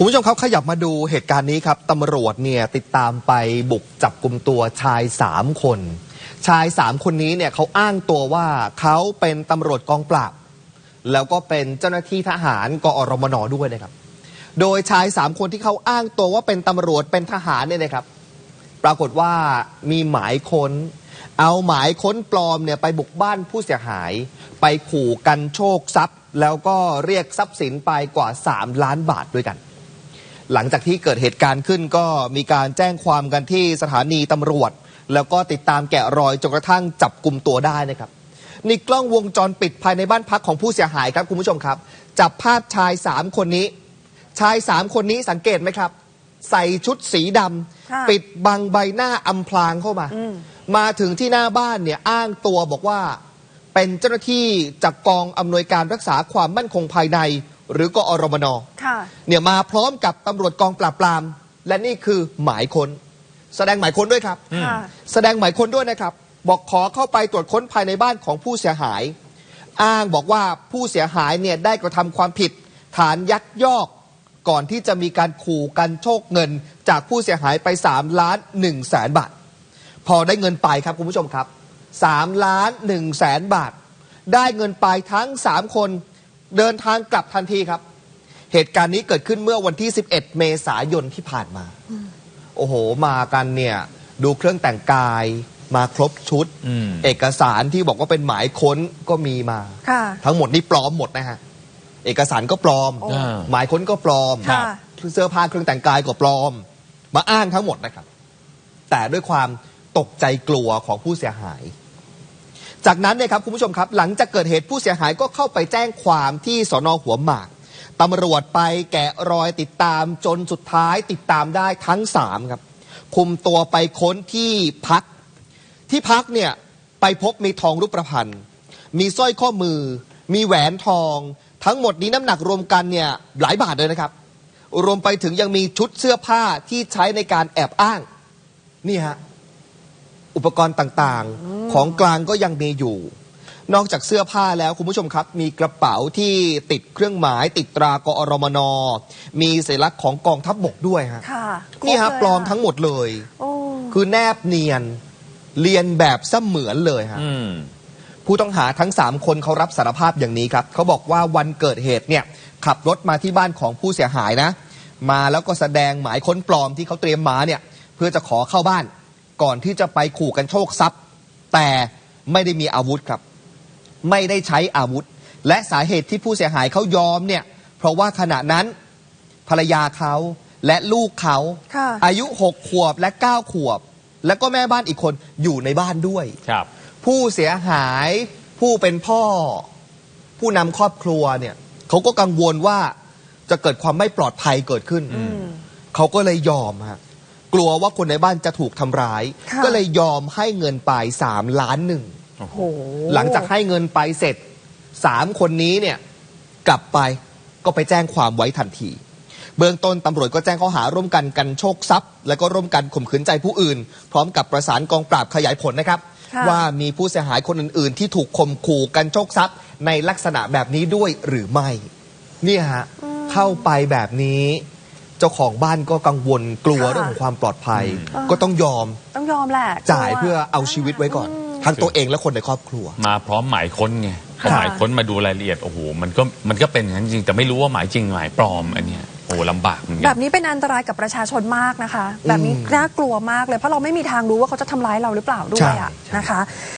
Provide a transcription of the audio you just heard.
คุณผู้ชมครับขยับมาดูเหตุการณ์นี้ครับตำรวจเนี่ยติดตามไปบุกจับกลุ่มตัวชายสามคน ชายสามคนนี้เนี่ยเขาอ้างตัวว่าเขาเป็นตำรวจกองปราบ แล้วก็เป็นเจ้าหน้าที่ทหารกอรมนด้วยนะครับ โดยชายสามคนที่เขาอ้างตัวว่าเป็นตำรวจเป็นทหารเนี่ยนะครับ ปรากฏว่ามีหมายค้น เอาหมายค้นปลอมเนี่ยไปบุกบ้านผู้เสียหาย ไปขู่กันโชคทรัพย์ แล้วก็เรียกทรัพย์สินไปกว่า 3 ล้านบาทด้วยกัน หลังจากที่เกิดเหตุการณ์ขึ้นก็มีการแจ้งความกันที่สถานีตำรวจ แล้วก็ติดตามแกะรอยจนกระทั่งจับกลุ่มตัวได้นะครับนี่กล้องวงจรปิดภายในบ้านพักของผู้เสียหายครับคุณผู้ชมครับ จับภาพชายสามคนนี้ ชายสามคนนี้สังเกตไหมครับ ใส่ชุดสีดค่ะำปิดบังใบหน้าอำพรางเข้ามาอืมมาถึงที่หน้าบ้านเนี่ยอ้างตัวบอกว่า เป็นเจ้าหน้าที่จากกองอำนวยการรักษาความมั่นคงภายใน หรือกอรมนค่ะเนี่ยมาพร้อมกับตำรวจกองปราบปราม และนี่คือหมายค้น แสดงหมายค้นด้วยครับค่ะแสดงหมายค้นด้วยนะครับ บอกขอเข้าไปตรวจค้นภายในบ้านของผู้เสียหาย อ้างบอกว่าผู้เสียหายเนี่ยได้กระทำความผิด ฐานยักยอกก่อนที่จะมีการขู่กันโชคเงิน จากผู้เสียหายไป3ล้าน1แสนบาท พอได้เงินไปครับคุณผู้ชมครับ3ล้าน1แสนบาท ได้เงินไปทั้ง 3 คน เดินทางกลับทันทีครับ เหตุการณ์นี้เกิดขึ้นเมื่อวันที่ 11 เมษายนที่ผ่านมา โอ้โห มากันเนี่ย ดูเครื่องแต่งกายมาครบชุดอืมเอกสารที่บอกว่าเป็นหมายค้นก็มีมาค่ะทั้งหมดนี่ปลอมหมดนะฮะ เอกสารก็ปลอมโอ้อ่าหมายค้นก็ปลอมค่ะเสื้อผ้าเครื่องแต่งกายก็ปลอม มาอ้างทั้งหมดนะครับ แต่ด้วยความตกใจกลัวของผู้เสียหาย จากนั้นเนี่ยครับคุณผู้ชมครับ หลังจากเกิดเหตุผู้เสียหายก็เข้าไปแจ้งความที่สอนอหัวหมากตำรวจไปแกะรอยติดตามจนสุดท้ายติดตามได้ทั้งสามครับ คุมตัวไปค้นที่พัก ที่พักเนี่ยไปพบมีทองรูปประพันธ์ มีสร้อยข้อมือ มีแหวนทอง ทั้งหมดนี้น้ำหนักรวมกันเนี่ยหลายบาทเลยนะครับ รวมไปถึงยังมีชุดเสื้อผ้าที่ใช้ในการแอบอ้าง นี่ฮะ อุปกรณ์ต่างๆ ของกลางก็ยังมีอยู่ นอกจากเสื้อผ้าแล้วคุณผู้ชมครับ มีกระเป๋าที่ติดเครื่องหมาย ติดตรากอรมน มีสัญลักษณ์ของกองทัพบกด้วยฮะค่ะนี่ฮะครบเยปลอมทั้งหมดเลยโอ้คือแนบเนียนเรียนแบบเสมือนเลยฮะอืมผู้ต้องหาทั้ง 3 คนเขารับสารภาพอย่างนี้ครับเขาบอกว่าวันเกิดเหตุเนี่ยขับรถมาที่บ้านของผู้เสียหายนะ มาแล้วก็แสดงหมายค้นปลอมที่เขาเตรียมมาเนี่ย เพื่อจะขอเข้าบ้าน ก่อนที่จะไปขู่กันโชคทรัพย์ แต่ไม่ได้มีอาวุธครับ ไม่ได้ใช้อาวุธ และสาเหตุที่ผู้เสียหายเขายอมเนี่ย เพราะว่าขณะนั้นภรรยาเขาและลูกเขาค่ะอายุ6ขวบและ9ขวบ แล้วก็แม่บ้านอีกคนอยู่ในบ้านด้วยครับ ผู้เสียหายผู้เป็นพ่อ ผู้นำครอบครัวเนี่ยเขาก็กังวลว่าจะเกิดความไม่ปลอดภัยเกิดขึ้นอืมเขาก็เลยยอมฮะ กลัวว่าคนในบ้านจะถูกทำร้าย ค่ะ ก็เลยยอมให้เงินไปสามล้านหนึ่ง โอ้โห หลังจากให้เงินไปเสร็จสามคนนี้เนี่ยกลับไปก็ไปแจ้งความไว้ทันที เบื้องต้นตำรวจก็แจ้งข้อหาร่วมกันกันโชคทรัพย์ และก็ร่วมกันข่มขืนใจผู้อื่น พร้อมกับประสานกองปราบขยายผลนะครับ ค่ะ ว่ามีผู้เสียหายคนอื่น ๆ ที่ถูกข่มขู่กันโชคทรัพย์ ในลักษณะแบบนี้ด้วยหรือไม่ เนี่ยฮะเข้าไปแบบนี้ เจ้าของบ้านก็กังวลกลัวค่ะ เรื่องของความปลอดภัยอืมก็ต้องยอมต้องยอมแหละจ่ายเพื่อเอาชีวิตไว้ก่อน ทั้งตัวเองและคนในครอบครัว มาพร้อมหมายค้นไงพอค่ะ หมายค้นมาดูรายละเอียดโอ้โหมันก็มันก็เป็นอย่างนั้นจริงแต่ไม่รู้ว่าหมายจริงหมายปลอมอันเนี้ยโอ้โหลำบากเหมือนกัแบน บนี้เป็นอันตรายกับประชาชนมากนะคะ แบบนี้น่ากลัวมากเลยเพราะเราไม่มีทางรู้ว่าเขาจะทำร้ายเราหรือเปล่าด้วยอะใช่นะคะ